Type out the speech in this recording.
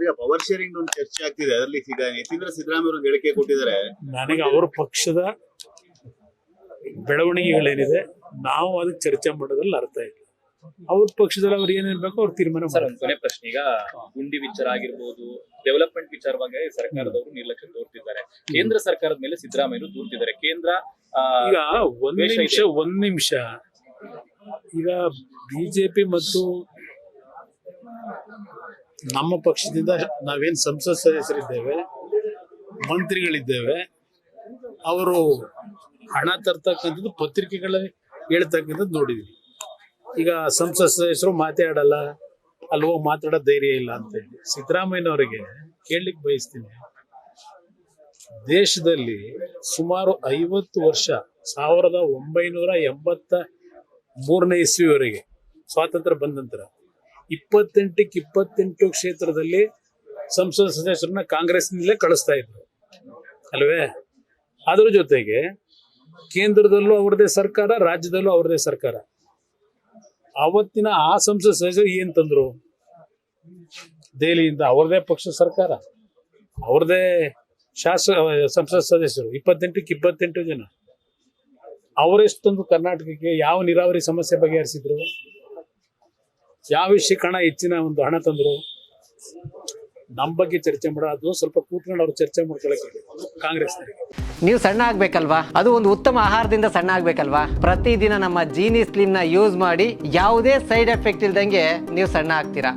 ಈಗ power sharing ಒಂದು ಚರ್ಚೆ ಆಗ್ತಿದೆ ಅದರಲ್ಲಿ ಈಗ ಯತೀಂದ್ರ ಸಿದ್ದರಾಮಯ್ಯ ಒಂದು ಹೇಳಿಕೆ ಕೊಟ್ಟಿದ್ದಾರೆ. ನನಗೆ ಅವ್ರ ಪಕ್ಷದ ಬೆಳವಣಿಗೆಗಳೇನಿದೆ ನಾವು ಅದಕ್ಕೆ ಚರ್ಚೆ ಮಾಡೋದ್ರಲ್ಲಿ ಅರ್ಥ ಇಲ್ಲ. ಅವ್ರ ಪಕ್ಷದಲ್ಲಿ ಅವ್ರು ಏನಿರ್ಬೇಕು ಅವ್ರು ತೀರ್ಮಾನ ಸರ್ ಒಂದು ಕೊನೆ ಪ್ರಶ್ನೆ ಈಗ ಗುಂಡಿ ವಿಚಾರ ಆಗಿರ್ಬೋದು ಡೆವಲಪ್ಮೆಂಟ್ ವಿಚಾರವಾಗಿ ಸರ್ಕಾರದವರು ನಿರ್ಲಕ್ಷ್ಯ ತೋರ್ತಿದ್ದಾರೆ. ಕೇಂದ್ರ ಸರ್ಕಾರದ ಮೇಲೆ ಸಿದ್ದರಾಮಯ್ಯ ದೂರ್ತಿದ್ದಾರೆ. ಕೇಂದ್ರ ಈಗ ಒಂದ್ ನಿಮಿಷ. ಒಂದ್ ನಿಮಿಷ. ಈಗ ಬಿಜೆಪಿ ಮತ್ತು ನಮ್ಮ ಪಕ್ಷದಿಂದ ನಾವೇನು ಸಂಸತ್ ಸದಸ್ಯರಿದ್ದೇವೆ, ಮಂತ್ರಿಗಳಿದ್ದೇವೆ, ಅವರು ಹಣ ತರ್ತಕ್ಕಂಥದ್ದು ಪತ್ರಿಕೆಗಳಲ್ಲಿ ಹೇಳ್ತಕ್ಕಂಥದ್ದು ನೋಡಿದ್ವಿ. ಈಗ ಸಂಸತ್ ಸದಸ್ಯರು ಮಾತಾಡಲ್ಲ, ಅಲ್ಲಿ ಹೋಗಿ ಮಾತಾಡೋ ಧೈರ್ಯ ಇಲ್ಲ ಅಂತ ಹೇಳಿ. ಸಿದ್ದರಾಮಯ್ಯನವರಿಗೆ ಕೇಳಲಿಕ್ಕೆ ಬಯಸ್ತೀನಿ, ದೇಶದಲ್ಲಿ ಸುಮಾರು ಐವತ್ತು ವರ್ಷ, ಸಾವಿರದ ಒಂಬೈನೂರ ಎಂಬತ್ತ ಮೂರನೇ ಇಸ್ವಿವರೆಗೆ ಸ್ವಾತಂತ್ರ್ಯ ಬಂದ ನಂತರ ಇಪ್ಪತ್ತೆಂಟಕ್ಕೆ ಇಪ್ಪತ್ತೆಂಟು ಕ್ಷೇತ್ರದಲ್ಲಿ ಸಂಸದ ಸದಸ್ಯರನ್ನ ಕಾಂಗ್ರೆಸ್ನಿಂದಲೇ ಕಳಿಸ್ತಾ ಇದ್ರು. ಅಲ್ವೇ? ಅದ್ರ ಜೊತೆಗೆ ಕೇಂದ್ರದಲ್ಲೂ ಅವ್ರದೇ ಸರ್ಕಾರ, ರಾಜ್ಯದಲ್ಲೂ ಅವ್ರದೇ ಸರ್ಕಾರ. ಅವತ್ತಿನ ಆ ಸಂಸದ ಸದಸ್ಯರು ಏನ್ ತಂದ್ರು? ದೆಹಲಿಯಿಂದ ಅವ್ರದೇ ಪಕ್ಷ ಸರ್ಕಾರ. ಅವ್ರದೇ ಶಾಸಕ ಸಂಸದ ಸದಸ್ಯರು, ಇಪ್ಪತ್ತೆಂಟಕ್ಕೆ ಇಪ್ಪತ್ತೆಂಟು ಜನ. ಅವರೆಷ್ಟು ತಂದು ಕರ್ನಾಟಕಕ್ಕೆ ಯಾವ ನೀರಾವರಿ ಸಮಸ್ಯೆ ಬಗೆಹರಿಸಿದ್ರು? ಯಾವ ವಿಷಯಕ್ಕೆ ಹಣ ಹೆಚ್ಚಿನ ಒಂದು ಹಣ ತಂದ್ರು. ನಮ್ಮ ಬಗ್ಗೆ ಚರ್ಚೆ ಮಾಡೋ, ಅದು ಸ್ವಲ್ಪ ಕೂತ್ಕೊಂಡು ಅವ್ರು ಚರ್ಚೆ ಮಾಡ್ಕೊಳಕ್ಕೆ ಕಾಂಗ್ರೆಸ್ ನೀವು ಸಣ್ಣ ಆಗ್ಬೇಕಲ್ವಾ? ಅದು ಒಂದು ಉತ್ತಮ ಆಹಾರದಿಂದ ಸಣ್ಣ ಆಗ್ಬೇಕಲ್ವಾ? ಪ್ರತಿದಿನ ನಮ್ಮ ಜೀನಿ ಸ್ಲಿಮ್ನ ಯೂಸ್ ಮಾಡಿ ಯಾವುದೇ ಸೈಡ್ ಎಫೆಕ್ಟ್ ಇಲ್ದಂಗೆ ನೀವು ಸಣ್ಣ ಆಗ್ತೀರಾ?